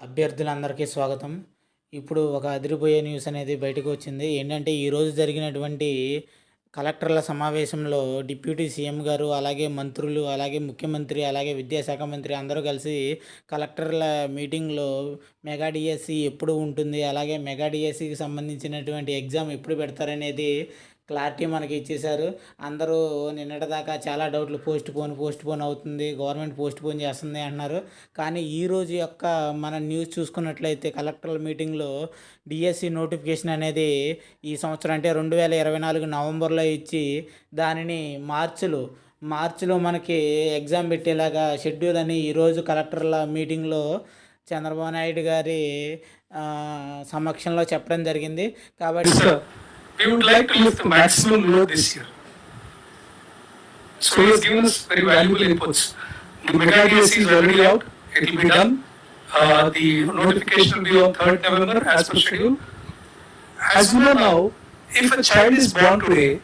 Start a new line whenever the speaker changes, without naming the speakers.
అభ్యర్థులందరికీ స్వాగతం. ఇప్పుడు ఒక అదిరిపోయే న్యూస్ అనేది బయటకు వచ్చింది. ఏంటంటే ఈరోజు జరిగినటువంటి కలెక్టర్ల సమావేశంలో డిప్యూటీ సీఎం గారు అలాగే మంత్రులు అలాగే ముఖ్యమంత్రి అలాగే విద్యాశాఖ మంత్రి అందరూ కలిసి కలెక్టర్ల మీటింగ్లో మెగా డిఎస్సి ఎప్పుడు ఉంటుంది అలాగే మెగా డిఎస్సికి సంబంధించినటువంటి ఎగ్జామ్ ఎప్పుడు పెడతారనేది క్లారిటీ మనకి ఇచ్చేశారు. అందరూ నిన్నటిదాకా చాలా డౌట్లు పోస్ట్ పోన్ పోస్ట్ పోన్ అవుతుంది గవర్నమెంట్ పోస్ట్ పోన్ చేస్తుంది అంటున్నారు. కానీ ఈ రోజు యొక్క మన న్యూస్ చూసుకున్నట్లయితే కలెక్టర్ల మీటింగ్లో డిఎస్సి నోటిఫికేషన్ అనేది ఈ సంవత్సరం అంటే రెండు వేల ఇరవై నాలుగు నవంబర్లో ఇచ్చి దానిని మార్చిలో. మార్చిలో మనకి ఎగ్జామ్ పెట్టేలాగా షెడ్యూల్ అని ఈరోజు కలెక్టర్ల మీటింగ్లో చంద్రబాబు నాయుడు గారి సమక్షంలో చెప్పడం జరిగింది. కాబట్టి
we would like to lift the maximum load this year. So he has given us very valuable inputs. The mega DSC is already out, it will be done. Uh, the notification will be on third November as per schedule. As you know now, if a child is born today,